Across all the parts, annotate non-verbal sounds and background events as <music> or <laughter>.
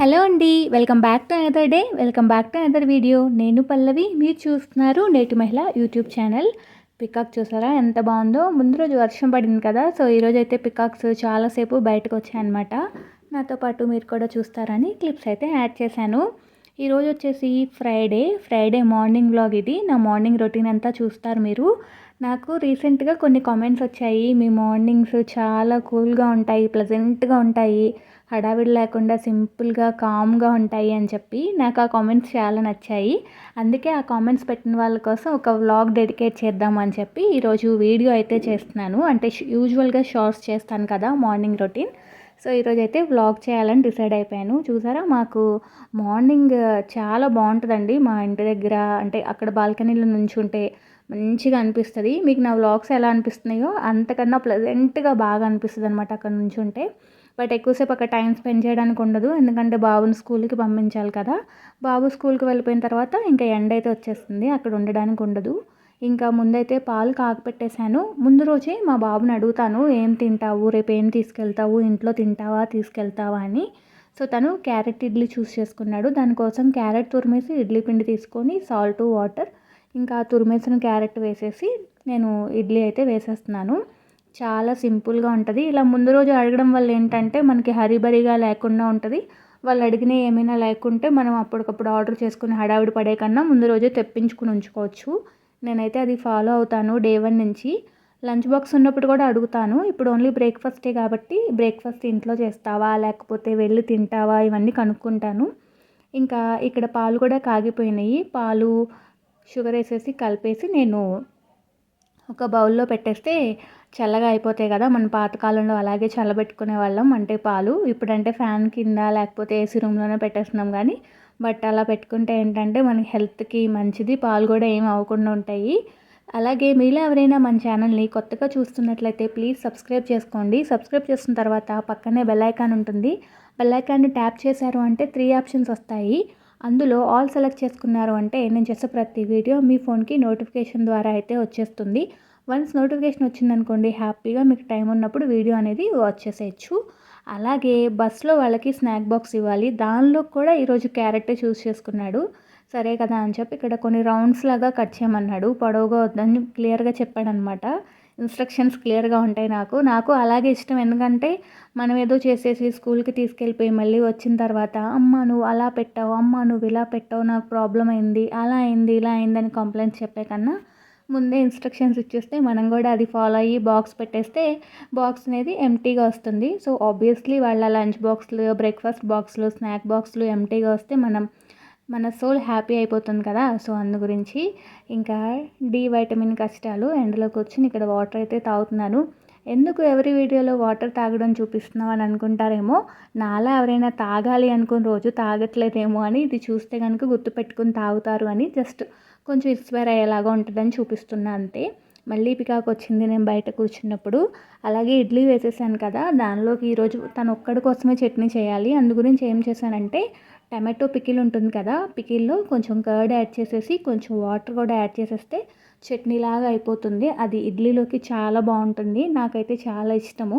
Hello అండి welcome back to another day welcome back to another video. నేను పల్లవి మీరు చూస్తున్నారు నేటి మహిళ యూట్యూబ్ ఛానల్. పికాక్ చూసారా ఎంత బాగుందో? ముందు రోజు వర్షం పడింది కదా సో ఈరోజు అయితే పికాక్స్ చాలాసేపు బయటకు వచ్చాయన్నమాట నాతో పాటు మీరు కూడా చూస్తారని క్లిప్స్ అయితే యాడ్ చేశాను. ఈరోజు వచ్చేసి ఫ్రైడే ఫ్రైడే మార్నింగ్ బ్లాగ్ ఇది. నా మార్నింగ్ రొటీన్ అంతా చూస్తారు మీరు. నాకు రీసెంట్గా కొన్ని కామెంట్స్ వచ్చాయి. మీ మార్నింగ్స్ చాలా కూల్గా ఉంటాయి ప్లజెంట్గా ఉంటాయి హడావిడి లేకుండా సింపుల్గా కామ్గా ఉంటాయి అని చెప్పి నాకు ఆ కామెంట్స్ చాలా నచ్చాయి. అందుకే ఆ కామెంట్స్ పెట్టిన వాళ్ళ కోసం ఒక వ్లాగ్ డెడికేట్ చేద్దాం అని చెప్పి ఈరోజు వీడియో అయితే చేస్తున్నాను. అంటే యూజువల్గా షార్ట్స్ చేస్తాను కదా మార్నింగ్ రొటీన్. సో ఈరోజు అయితే వ్లాగ్ చేయాలని డిసైడ్ అయిపోయాను. చూసారా మాకు మార్నింగ్ చాలా బాగుంటుందండి. మా ఇంటి దగ్గర అంటే అక్కడ బాల్కనీలో ఉంటే మంచిగా అనిపిస్తుంది. మీకు నా వ్లాగ్స్ ఎలా అనిపిస్తున్నాయో అంతకన్నా ప్లెజెంట్గా బాగా అనిపిస్తుంది అనమాట అక్కడ ఉంటే. బట్ ఎక్కువసేపు అక్కడ టైం స్పెండ్ చేయడానికి ఉండదు. ఎందుకంటే బాబుని స్కూల్కి పంపించాలి కదా. బాబు స్కూల్కి వెళ్ళిపోయిన తర్వాత ఇంకా ఎండ అయితే వచ్చేస్తుంది. అక్కడ ఉండడానికి ఉండదు. ఇంకా ముందైతే పాలు కాకపెట్టేశాను ముందు రోజే మా బాబుని అడుగుతాను ఏం తింటావు? రేపు ఏం తీసుకెళ్తావు? ఇంట్లో తింటావా? తీసుకెళ్తావా? అని. సో తను క్యారెట్ ఇడ్లీ చూస్ చేసుకున్నాడు. దానికోసం క్యారెట్ తురిమేసి ఇడ్లీ పిండి తీసుకొని సాల్ట్ వాటర్ ఇంకా తురిమేసిన క్యారెట్ వేసేసి నేను ఇడ్లీ అయితే వేసేస్తున్నాను. చాలా సింపుల్గా ఉంటుంది. ఇలా ముందు రోజు అడగడం వల్ల ఏంటంటే మనకి హరిబరిగా లేకుండా ఉంటుంది. వాళ్ళు అడిగిన ఏమైనా లేకుంటే మనం అప్పటికప్పుడు ఆర్డర్ చేసుకుని హడావిడి పడే కన్నా ముందు రోజే తెప్పించుకుని ఉంచుకోవచ్చు. నేనైతే అది ఫాలో అవుతాను డే వన్ నుంచి. లంచ్ బాక్స్ ఉన్నప్పుడు కూడా అడుగుతాను. ఇప్పుడు ఓన్లీ బ్రేక్ఫాస్టే కాబట్టి బ్రేక్ఫాస్ట్ ఇంట్లో చేస్తావా? లేకపోతే వెళ్ళి తింటావా? ఇవన్నీ కనుక్కుంటాను. ఇంకా ఇక్కడ పాలు కూడా కాగిపోయినాయి. పాలు షుగర్ వేసేసి కలిపేసి నేను ఒక బౌల్లో పెట్టేస్తే చల్లగా అయిపోతాయి కదా. మన పాతకాలంలో అలాగే చల్లబెట్టుకునే వాళ్ళం. అంటే పాలు ఇప్పుడంటే ఫ్యాన్ కింద లేకపోతే ఏసీ రూమ్లోనే పెట్టేస్తున్నాం కానీ బట్ అలా పెట్టుకుంటే ఏంటంటే మన హెల్త్కి మంచిది పాలు కూడా ఏం అవ్వకుండా ఉంటాయి. అలాగే మీలో ఎవరైనా మన ఛానల్ని కొత్తగా చూస్తున్నట్లయితే ప్లీజ్ సబ్స్క్రైబ్ చేసుకోండి. సబ్స్క్రైబ్ చేసిన తర్వాత పక్కనే బెల్ ఐకాన్ ఉంటుంది. బెల్ ఐకాన్ని ట్యాప్ చేశారు అంటే త్రీ ఆప్షన్స్ వస్తాయి. అందులో ఆల్ సెలెక్ట్ చేసుకున్నారు అంటే నేను చేసే ప్రతి వీడియో మీ ఫోన్కి నోటిఫికేషన్ ద్వారా అయితే వచ్చేస్తుంది. వన్స్ నోటిఫికేషన్ వచ్చిందనుకోండి హ్యాపీగా మీకు టైం ఉన్నప్పుడు వీడియో అనేది వాచ్ చేసేయచ్చు అలాగే బస్లో వాళ్ళకి స్నాక్ బాక్స్ ఇవ్వాలి. దానిలో కూడా ఈరోజు క్యారెట్ చూస్ చేసుకున్నాడు. సరే కదా అని చెప్పి ఇక్కడ కొన్ని రౌండ్స్ లాగా కట్ చేయమన్నాడు. పొడవుగా వద్దని క్లియర్గా చెప్పాడనమాట. ఇన్స్ట్రక్షన్స్ క్లియర్గా ఉంటాయి నాకు. నాకు అలాగే ఇష్టం. ఎందుకంటే మనం ఏదో చేసేసి స్కూల్కి తీసుకెళ్ళిపోయి మళ్ళీ వచ్చిన తర్వాత అమ్మ నువ్వు అలా పెట్టావు అమ్మ నువ్వు ఇలా పెట్టావు నాకు ప్రాబ్లం అయింది అలా అయింది ఇలా అయిందని కంప్లైంట్స్ చెప్పే కన్నా ముందే ఇన్స్ట్రక్షన్స్ ఇచ్చేస్తే మనం కూడా అది ఫాలో అయ్యి బాక్స్ పెట్టేస్తే బాక్స్ అనేది ఎంటీగా వస్తుంది. సో ఆబ్వియస్లీ వాళ్ళ లంచ్ బాక్స్లు బ్రేక్ఫాస్ట్ బాక్స్లు స్నాక్ బాక్స్లు ఎంటీగా వస్తే మనం మన సోల్ హ్యాపీ అయిపోతుంది కదా సో అందు గురించి ఇంకా డి వైటమిన్ కష్టాలు ఎండలోకి వచ్చి ఇక్కడ వాటర్ అయితే తాగుతున్నాను. ఎందుకు ఎవరి వీడియోలో వాటర్ తాగడం చూపిస్తున్నావు అని అనుకుంటారేమో నాలా ఎవరైనా తాగాలి అనుకుని రోజు తాగట్లేదేమో అని ఇది చూస్తే కనుక గుర్తుపెట్టుకుని తాగుతారు అని జస్ట్ కొంచెం ఇన్స్పైర్ అయ్యేలాగా ఉంటుందని చూపిస్తున్నా అంతే. మళ్ళీ పికాక్ వచ్చింది నేను బయట కూర్చున్నప్పుడు. అలాగే ఇడ్లీ వేసేసాను కదా దానిలోకి ఈరోజు తను ఒక్కడి కోసమే చట్నీ చేయాలి. అందు గురించి ఏం చేశానంటే టమాటో పికిల్ ఉంటుంది కదా పికిల్లో కొంచెం కర్డ్ యాడ్ చేసేసి కొంచెం వాటర్ కూడా యాడ్ చేసేస్తే చట్నీలాగా అయిపోతుంది. అది ఇడ్లీలోకి చాలా బాగుంటుంది. నాకైతే చాలా ఇష్టము.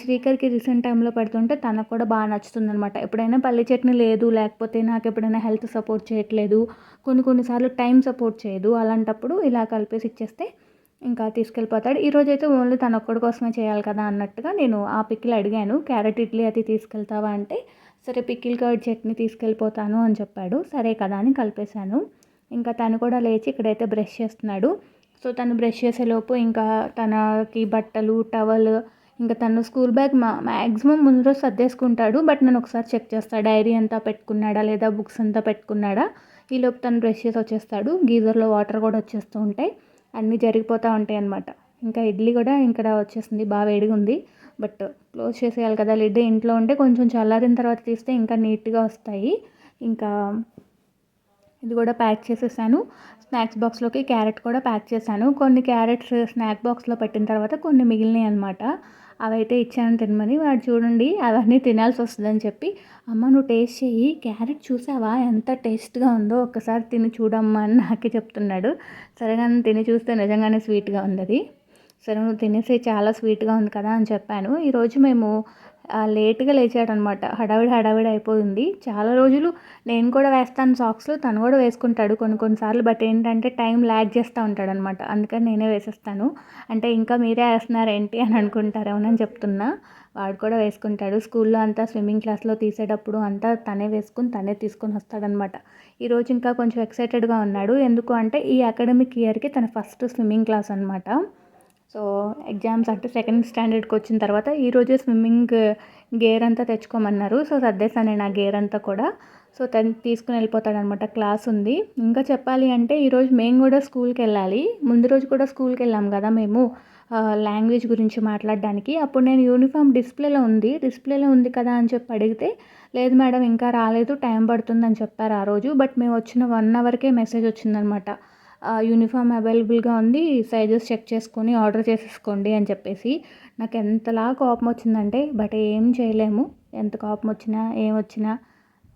శ్రీకర్కి రీసెంట్ టైంలో పెడుతుంటే తనకు కూడా బాగా నచ్చుతుంది అనమాట ఎప్పుడైనా పల్లి చట్నీ లేదు లేకపోతే నాకు ఎప్పుడైనా హెల్త్ సపోర్ట్ చేయట్లేదు కొన్ని కొన్నిసార్లు టైం సపోర్ట్ చేయదు అలాంటప్పుడు ఇలా కలిపేసి ఇచ్చేస్తే ఇంకా తీసుకెళ్ళిపోతాడు. ఈరోజు అయితే ఓన్లీ తన ఒక్కడి కోసమే చేయాలి కదా అన్నట్టుగా నేను ఆ పిక్కిలు అడిగాను. క్యారెట్ ఇడ్లీ అది తీసుకెళ్తావా అంటే సరే పిక్కిల్ కర్డ్ చట్నీ తీసుకెళ్ళిపోతాను అని చెప్పాడు. సరే కదా అని కలిపేశాను. ఇంకా తను కూడా లేచి ఇక్కడైతే బ్రష్ చేస్తున్నాడు. సో తను బ్రష్ చేసేలోపు ఇంకా తనకి బట్టలు టవల్ ఇంకా తను స్కూల్ బ్యాగ్ మా మ్యాక్సిమం ముందు రోజు సర్దేసుకుంటాడు. బట్ నేను ఒకసారి చెక్ చేస్తాను డైరీ అంతా పెట్టుకున్నాడా లేదా బుక్స్ అంతా పెట్టుకున్నాడా? ఈలోపు తను బ్రష్ చేసి వచ్చేస్తాడు. గీజర్లో వాటర్ కూడా వచ్చేస్తూ ఉంటాయి. అన్నీ జరిగిపోతూ ఉంటాయి అన్నమాట. ఇంకా ఇడ్లీ కూడా ఇక్కడ వచ్చేసింది. బాగా వేడిగా ఉంది. బట్ క్లోజ్ చేసేయాలి కదా లిడ్ ఇంట్లో ఉంటే కొంచెం చల్లారిన తర్వాత తీస్తే ఇంకా నీట్గా వస్తాయి. ఇంకా ఇది కూడా ప్యాక్ చేసేసాను. స్నాక్స్ బాక్స్లోకి క్యారెట్ కూడా ప్యాక్ చేశాను. కొన్ని క్యారెట్స్ స్నాక్ బాక్స్లో పెట్టిన తర్వాత కొన్ని మిగిలినాయి అనమాట అవైతే ఇచ్చాను తినమని. వాడు చూడండి అవన్నీ తినాల్సి వస్తుందని చెప్పి అమ్మ నువ్వు టేస్ట్ చెయ్యి. క్యారెట్ చూసావా? ఎంత టేస్ట్గా ఉందో ఒక్కసారి తిని చూడమ్మా అని నాకే చెప్తున్నాడు. సరే నన్ను తిని చూస్తే నిజంగానే స్వీట్గా ఉంది అది సరే నువ్వు తినేసి చాలా స్వీట్గా ఉంది కదా అని చెప్పాను. ఈరోజు మేము లేట్గా లేచాడనమాట హడావిడి హడావిడి అయిపోయింది. చాలా రోజులు నేను కూడా వేస్తాను సాక్స్లు తను కూడా వేసుకుంటాడు కొన్ని కొన్నిసార్లు బట్ ఏంటంటే టైం ల్యాగ్ చేస్తూ ఉంటాడనమాట అందుకని నేనే వేసేస్తాను. అంటే ఇంకా మీరే వేస్తున్నారు ఏంటి అని అనుకుంటారేమోనని చెప్తున్నా. వాడు కూడా వేసుకుంటాడు. స్కూల్లో అంతా స్విమ్మింగ్ క్లాస్లో తీసేటప్పుడు అంతా తనే వేసుకుని తనే తీసుకొని వస్తాడనమాట ఈరోజు ఇంకా కొంచెం ఎక్సైటెడ్గా ఉన్నాడు. ఎందుకు అంటే ఈ అకాడమిక్ ఇయర్కి తన ఫస్ట్ స్విమ్మింగ్ క్లాస్ అనమాట సో ఎగ్జామ్స్ అంటే సెకండ్ స్టాండర్డ్కి వచ్చిన తర్వాత ఈరోజే స్విమ్మింగ్ గేర్ అంతా తెచ్చుకోమన్నారు. సో సర్దేశాను నేను ఆ గేర్ అంతా కూడా. సో తను తీసుకుని వెళ్ళిపోతాడనమాట. క్లాస్ ఉంది. ఇంకా చెప్పాలి అంటే ఈరోజు మేము కూడా స్కూల్కి వెళ్ళాలి. ముందు రోజు కూడా స్కూల్కి వెళ్ళాం కదా మేము లాంగ్వేజ్ గురించి మాట్లాడడానికి. అప్పుడు నేను యూనిఫామ్ డిస్ప్లేలో ఉంది. డిస్ప్లేలో ఉంది కదా అని చెప్పి అడిగితే లేదు మేడం ఇంకా రాలేదు టైం పడుతుంది అని చెప్పారు ఆ రోజు. బట్ మేము వచ్చిన వన్ అవర్కే మెసేజ్ వచ్చిందనమాట. యూనిఫామ్ అవైలబుల్గా ఉంది సైజెస్ చెక్ చేసుకొని ఆర్డర్ చేసేసుకోండి అని చెప్పేసి. నాకు ఎంతలా కోపం వచ్చిందంటే బట్ ఏం చేయలేము. ఎంత కోపం వచ్చినా ఏం వచ్చినా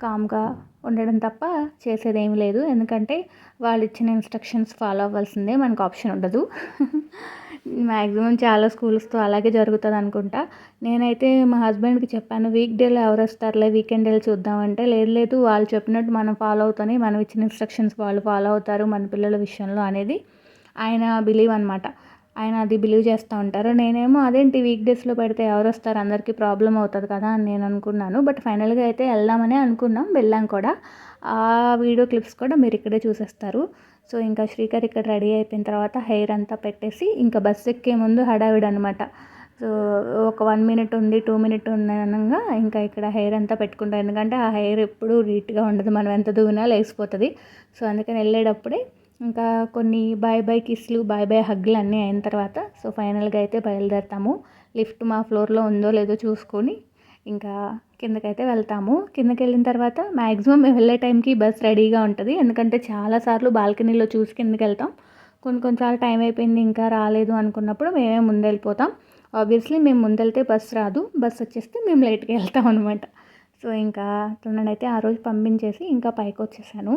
కామ్గా ఉండడం తప్ప చేసేది ఏమి లేదు. ఎందుకంటే వాళ్ళు ఇచ్చిన ఇన్స్ట్రక్షన్స్ ఫాలో అవ్వాల్సిందే మనకు ఆప్షన్ ఉండదు. <laughs> మ్యాక్సిమం చాలా స్కూల్స్తో అలాగే జరుగుతుంది అనుకుంటా నేనైతే మా హస్బెండ్కి చెప్పాను వీక్ డేలో ఎవరు వస్తారులే వీకెండ్ డేలు చూద్దామంటే. లేదు లేదు వాళ్ళు చెప్పినట్టు మనం ఫాలో అవుతానే మనం ఇచ్చిన ఇన్స్ట్రక్షన్స్ వాళ్ళు ఫాలో అవుతారు మన పిల్లల విషయంలో అనేది ఆయన బిలీవ్ అనమాట ఆయన అది బిలీవ్ చేస్తూ ఉంటారు. నేనేమో అదేంటి వీక్ డేస్లో పెడితే ఎవరు వస్తారు అందరికీ ప్రాబ్లం అవుతుంది కదా అని నేను అనుకున్నాను. బట్ ఫైనల్గా అయితే వెళ్దామనే అనుకున్నాం. వెళ్ళాం కూడా. ఆ వీడియో క్లిప్స్ కూడా మీరు ఇక్కడే చూసేస్తారు. సో ఇంకా శ్రీకర్ ఇక్కడ రెడీ అయిపోయిన తర్వాత హెయిర్ అంతా పెట్టేసి ఇంకా బస్సు ఎక్కే ముందు హడావిడ అనమాట సో ఒక వన్ మినిట్ ఉంది టూ మినిట్ ఉంది అనగా ఇంకా ఇక్కడ హెయిర్ అంతా పెట్టుకుంటాం. ఎందుకంటే ఆ హెయిర్ ఎప్పుడు నీట్గా ఉండదు. మనం ఎంత దూగినా లేచిపోతుంది. సో అందుకని వెళ్ళేటప్పుడే ఇంకా కొన్ని బాయ్ బాయ్ కిస్లు బాయ్ బాయ్ హగ్లు అన్నీ అయిన తర్వాత సో ఫైనల్గా అయితే బయలుదేరుతాము. లిఫ్ట్ మా ఫ్లోర్లో ఉందో లేదో చూసుకొని ఇంకా కిందకైతే వెళ్తాము. కిందకి వెళ్ళిన తర్వాత మ్యాక్సిమం మేము వెళ్ళే టైంకి బస్ రెడీగా ఉంటుంది. ఎందుకంటే చాలాసార్లు బాల్కనీలో చూసి కిందకి వెళ్తాం కొన్ని కొన్నిసార్లు టైం అయిపోయింది ఇంకా రాలేదు అనుకున్నప్పుడు మేమే ముందెళ్ళిపోతాం. ఆబ్వియస్లీ మేము ముందెళ్తే బస్ రాదు. బస్ వచ్చేస్తే మేము లేట్గా వెళ్తాం అనమాట సో ఇంకా తననైతే ఆ రోజు పంపించేసి ఇంకా పైకి వచ్చేసాను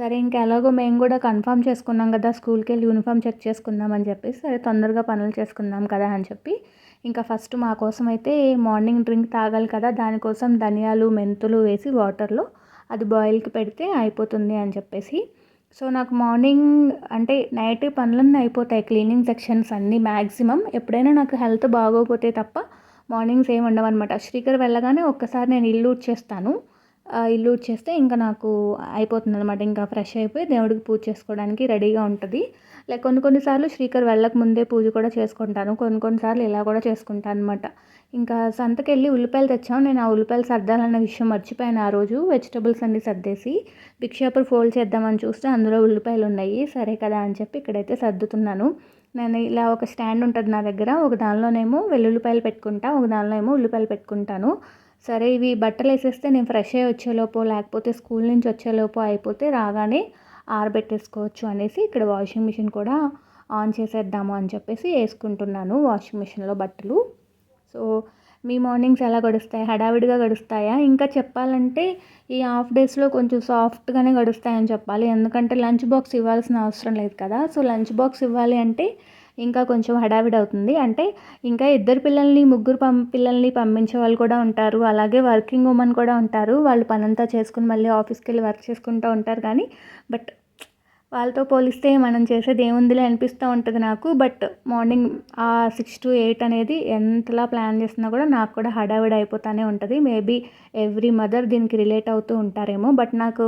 సరే ఇంకా ఎలాగో మేము కూడా కన్ఫర్మ్ చేసుకున్నాం కదా స్కూల్కి వెళ్ళి యూనిఫామ్ చెక్ చేసుకుందాం అని చెప్పి సరే తొందరగా పనులు చేసుకుందాం కదా అని చెప్పి ఇంకా ఫస్ట్ మా కోసం అయితే మార్నింగ్ డ్రింక్ తాగాలి కదా దానికోసం ధనియాలు మెంతులు వేసి వాటర్లో అది బాయిల్కి పెడితే అయిపోతుంది అని చెప్పేసి సో నాకు మార్నింగ్ అంటే నైట్ పనులన్నీ అయిపోతాయి క్లీనింగ్ సెక్షన్స్ అన్నీ మ్యాక్సిమం ఎప్పుడైనా నాకు హెల్త్ బాగోకపోతే తప్ప మార్నింగ్స్ ఏమి ఉండవన్నమాట. శ్రీకర్ వెళ్ళగానే ఒక్కసారి నేను ఇల్లు చేస్తాను ఇల్లు చేస్తే ఇంకా నాకు అయిపోతుంది అనమాట ఇంకా ఫ్రెష్ అయిపోయి దేవుడికి పూజ చేసుకోవడానికి రెడీగా ఉంటుంది. లైక్ కొన్ని కొన్నిసార్లు శ్రీకర్ వెళ్ళక ముందే పూజ కూడా చేసుకుంటాను. కొన్ని కొన్నిసార్లు ఇలా కూడా చేసుకుంటాను అనమాట ఇంకా సంతకి వెళ్ళి ఉల్లిపాయలు తెచ్చాము. నేను ఆ ఉల్లిపాయలు సర్దాలన్న విషయం మర్చిపోయాను ఆ రోజు. వెజిటబుల్స్ అన్నీ సర్దేసి బిక్షాపర్ ఫోల్డ్ చేద్దామని చూస్తే అందులో ఉల్లిపాయలు ఉన్నాయి. సరే కదా అని చెప్పి ఇక్కడైతే సర్దుతున్నాను. నేను ఇలా ఒక స్టాండ్ ఉంటుంది నా దగ్గర. ఒక దానిలోనేమో వెల్లుల్లిపాయలు పెట్టుకుంటా. ఒక దానిలో ఏమో ఉల్లిపాయలు పెట్టుకుంటాను. సరే ఇవి బట్టలు వేసేస్తే నేను ఫ్రెష్ అయ్యి వచ్చేలోపు లేకపోతే స్కూల్ నుంచి వచ్చేలోపు అయిపోతే రాగానే ఆరబెట్టేసుకోవచ్చు అనేసి ఇక్కడ వాషింగ్ మిషన్ కూడా ఆన్ చేసేద్దాము అని చెప్పేసి వేసుకుంటున్నాను వాషింగ్ మిషన్లో బట్టలు. సో మీ మార్నింగ్స్ ఎలా గడుస్తాయి? హడావిడిగా గడుస్తాయా? ఇంకా చెప్పాలంటే ఈ హాఫ్ డేస్లో కొంచెం సాఫ్ట్గానే గడుస్తాయని చెప్పాలి. ఎందుకంటే లంచ్ బాక్స్ ఇవ్వాల్సిన అవసరం లేదు కదా. సో లంచ్ బాక్స్ ఇవ్వాలి అంటే ఇంకా కొంచెం హడావిడి అవుతుంది. అంటే ఇంకా ఇద్దరు పిల్లల్ని ముగ్గురు పం పిల్లల్ని పంపించే వాళ్ళు కూడా ఉంటారు. అలాగే వర్కింగ్ ఉమెన్ కూడా ఉంటారు. వాళ్ళు పనంతా చేసుకుని మళ్ళీ ఆఫీస్కి వెళ్ళి వర్క్ చేసుకుంటూ ఉంటారు కానీ బట్ వాళ్ళతో పోలిస్తే మనం చేసేది ఏముందిలే అనిపిస్తూ ఉంటుంది నాకు. బట్ మార్నింగ్ ఆ సిక్స్ టు ఎయిట్ అనేది ఎంతలా ప్లాన్ చేసినా కూడా నాకు కూడా హడావిడి అయిపోతూనే ఉంటుంది. మేబీ ఎవ్రీ మదర్ దీనికి రిలేట్ అవుతూ ఉంటారేమో. బట్ నాకు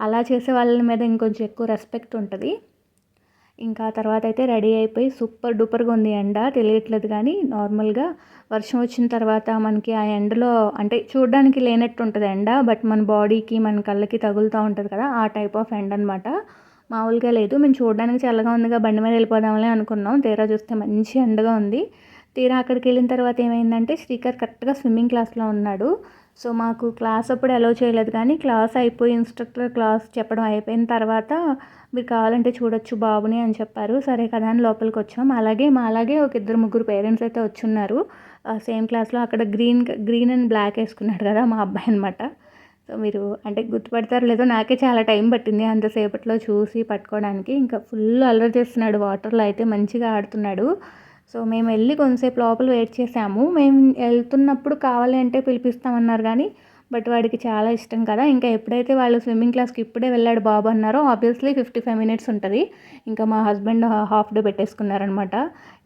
అలా చేసే వాళ్ళ మీద ఇంకొంచెం ఎక్కువ రెస్పెక్ట్ ఉంటుంది. ఇంకా తర్వాత అయితే రెడీ అయిపోయి సూపర్ డూపర్గా ఉంది ఎండ తెలియట్లేదు కానీ నార్మల్గా వర్షం వచ్చిన తర్వాత మనకి ఆ ఎండలో అంటే చూడడానికి లేనట్టు ఉంటుంది ఎండ బట్ మన బాడీకి మన కళ్ళకి తగులుతూ ఉంటుంది కదా ఆ టైప్ ఆఫ్ ఎండ అనమాట మామూలుగా లేదు. మేము చూడడానికి చల్లగా ఉందిగా బండి మీద వెళ్ళిపోదామని అనుకున్నాం. తీరా చూస్తే మంచి ఎండగా ఉంది. తీరా అక్కడికి వెళ్ళిన తర్వాత ఏమైందంటే శ్రీకర్ కరెక్ట్గా స్విమ్మింగ్ క్లాస్లో ఉన్నాడు. సో మాకు క్లాస్ అప్పుడు అలో చేయలేదు కానీ క్లాస్ అయిపోయి ఇన్స్ట్రక్టర్ క్లాస్ చెప్పడం అయిపోయిన తర్వాత మీరు కావాలంటే చూడొచ్చు బాబుని అని చెప్పారు. సరే కదా అని లోపలికి వచ్చాం. అలాగే మా అలాగే ఒక ఇద్దరు ముగ్గురు పేరెంట్స్ అయితే వచ్చున్నారు. సేమ్ క్లాస్లో అక్కడ గ్రీన్ గ్రీన్ అండ్ బ్లాక్ వేసుకున్నాడు కదా మా అబ్బాయి అనమాట సో మీరు అంటే గుర్తుపడతారు లేదో నాకే చాలా టైం పట్టింది అంతసేపట్లో చూసి పట్టుకోవడానికి. ఇంకా ఫుల్ అల్లరి చేస్తున్నాడు వాటర్లో అయితే మంచిగా ఆడుతున్నాడు. సో మేము వెళ్ళి కొంతసేపు లోపల వెయిట్ చేసాము. మేము వెళ్తున్నప్పుడు కావాలి అంటే పిలిపిస్తామన్నారు కానీ బట్ వాడికి చాలా ఇష్టం కదా. ఇంకా ఎప్పుడైతే వాళ్ళు స్విమ్మింగ్ క్లాస్కి ఇప్పుడే వెళ్ళాడు బాబు అన్నారో ఆబ్వియస్లీ ఫిఫ్టీ ఫైవ్ మినిట్స్ ఉంటుంది. ఇంకా మా హస్బెండ్ హాఫ్ డే పెట్టేసుకున్నారనమాట.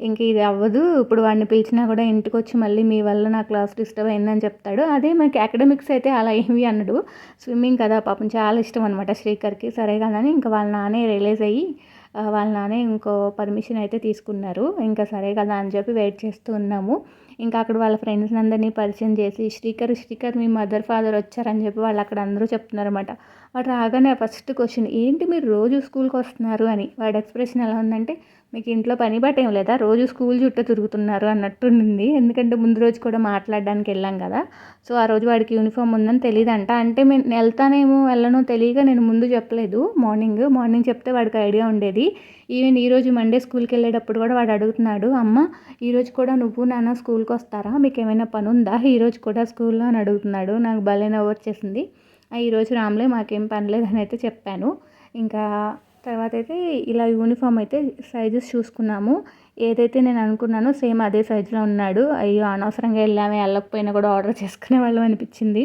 ఇంక ఇది అవ్వదు. ఇప్పుడు వాడిని పిలిచినా కూడా ఇంటికి వచ్చి మళ్ళీ మీ వల్ల నా క్లాస్ డిస్టర్బ్ అయిందని చెప్తాడు. అదే మనకి అకాడమిక్స్ అయితే అలా ఏమి అన్నాడు స్విమ్మింగ్ కదా పాపం చాలా ఇష్టం అనమాట శ్రీకర్కి. సరే కదని ఇంకా వాళ్ళ నానే రిలీజ్ అయ్యి వాళ్ళ నాన్న ఇంకో పర్మిషన్ అయితే తీసుకున్నారు. ఇంకా సరే కదా అని చెప్పి వెయిట్ చేస్తూ ఉన్నాము. ఇంకా అక్కడ వాళ్ళ ఫ్రెండ్స్ అందరినీ పరిచయం చేసి శ్రీకర్ శ్రీకర్ మీ మదర్ ఫాదర్ వచ్చారని చెప్పి వాళ్ళు అక్కడ అందరూ చెప్తున్నారన్నమాట. వాడు రాగానే ఫస్ట్ క్వశ్చన్ ఏంటి మీరు రోజు స్కూల్కి వస్తున్నారు? అని వాడి ఎక్స్ప్రెషన్ ఎలా ఉందంటే మీకు ఇంట్లో పని బట్ ఏం లేదా రోజు స్కూల్ చుట్టూ తిరుగుతున్నారు అన్నట్టుండింది. ఎందుకంటే ముందు రోజు కూడా మాట్లాడడానికి వెళ్ళాం కదా. సో ఆ రోజు వాడికి యూనిఫామ్ ఉందని తెలియదంట అంటే నేను వెళ్తానేమో వెళ్ళనో తెలియక నేను ముందు చెప్పలేదు. మార్నింగ్ మార్నింగ్ చెప్తే వాడికి ఐడియా ఉండేది. ఈవెన్ ఈరోజు మండే స్కూల్కి వెళ్ళేటప్పుడు కూడా వాడు అడుగుతున్నాడు అమ్మ ఈరోజు కూడా నువ్వు నాన్న స్కూల్కి వస్తారా? మీకు ఏమైనా పని ఉందా? ఈరోజు కూడా స్కూల్లో? అని అడుగుతున్నాడు. నాకు భలే నవ్వు వచ్చేసింది. ఈరోజు రామ్లే మాకేం పని లేదని అయితే చెప్పాను. ఇంకా తర్వాత అయితే ఇలా యూనిఫామ్ అయితే సైజెస్ చూసుకున్నాము. ఏదైతే నేను అనుకున్నానో సేమ్ అదే సైజులో ఉన్నాడు. అయ్యో అనవసరంగా వెళ్ళామే వెళ్ళకపోయినా కూడా ఆర్డర్ చేసుకునే వాళ్ళం అనిపించింది.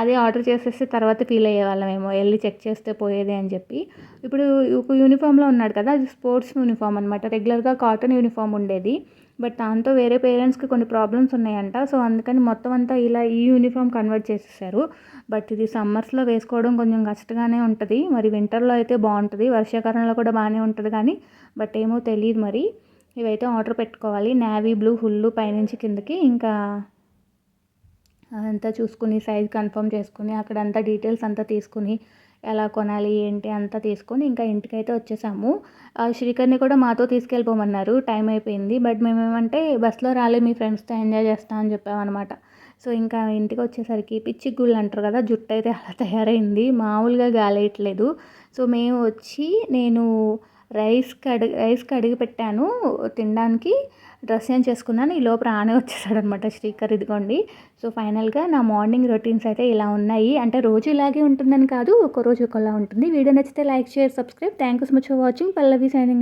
అదే ఆర్డర్ చేసేస్తే తర్వాత ఫీల్ అయ్యేవాళ్ళమేమో వెళ్ళి చెక్ చేస్తే పోయేదే అని చెప్పి. ఇప్పుడు ఒక యూనిఫామ్లో ఉన్నాడు కదా అది స్పోర్ట్స్ యూనిఫామ్ అనమాట రెగ్యులర్గా కాటన్ యూనిఫామ్ ఉండేది. బట్ దాంతో వేరే పేరెంట్స్కి కొన్ని ప్రాబ్లమ్స్ ఉన్నాయంట. సో అందుకని మొత్తం అంతా ఇలా ఈ యూనిఫామ్ కన్వర్ట్ చేసేసారు. బట్ ఇది సమ్మర్స్లో వేసుకోవడం కొంచెం కష్టంగానే ఉంటుంది. మరి వింటర్లో అయితే బాగుంటుంది. వర్షాకాలంలో కూడా బాగానే ఉంటుంది కానీ బట్ ఏమో తెలియదు మరి. ఇవైతే ఆర్డర్ పెట్టుకోవాలి. నావీ బ్లూ ఫుల్ పైనుంచి కిందకి. ఇంకా అదంతా చూసుకుని సైజ్ కన్ఫర్మ్ చేసుకుని అక్కడ అంతా డీటెయిల్స్ అంతా తీసుకుని ఎలా కొనాలి ఏంటి అంతా తీసుకొని ఇంకా ఇంటికైతే వచ్చేసాము. శ్రీకర్ని కూడా మాతో తీసుకెళ్ళిపోమన్నారు. టైం అయిపోయింది. బట్ మేమేమంటే బస్సులో రాలే మీ ఫ్రెండ్స్తో ఎంజాయ్ చేస్తా అని చెప్పామన్నమాట. సో ఇంకా ఇంటికి వచ్చేసరికి పిచ్చి గుళ్ళు అంటారు కదా జుట్టు అయితే అలా <laughs> తయారైంది. మామూలుగా గాలేయట్లేదు. సో మేము వచ్చి నేను రైస్ కడిగి రైస్ కడిగి పెట్టాను. తినడానికి డ్రెస్ చేంజ్ చేసుకున్నాను. ఈ లోపల ఆనే వచ్చేసాడనమాట శ్రీకర్ ఇదిగోండి. సో ఫైనల్గా నా మార్నింగ్ రొటీన్స్ అయితే ఇలా ఉన్నాయి. అంటే రోజు ఇలాగే ఉంటుందని కాదు ఒక రోజు ఒకలా ఉంటుంది. వీడియో నచ్చితే like share subscribe. Thank you so much for watching. Pallavi signing.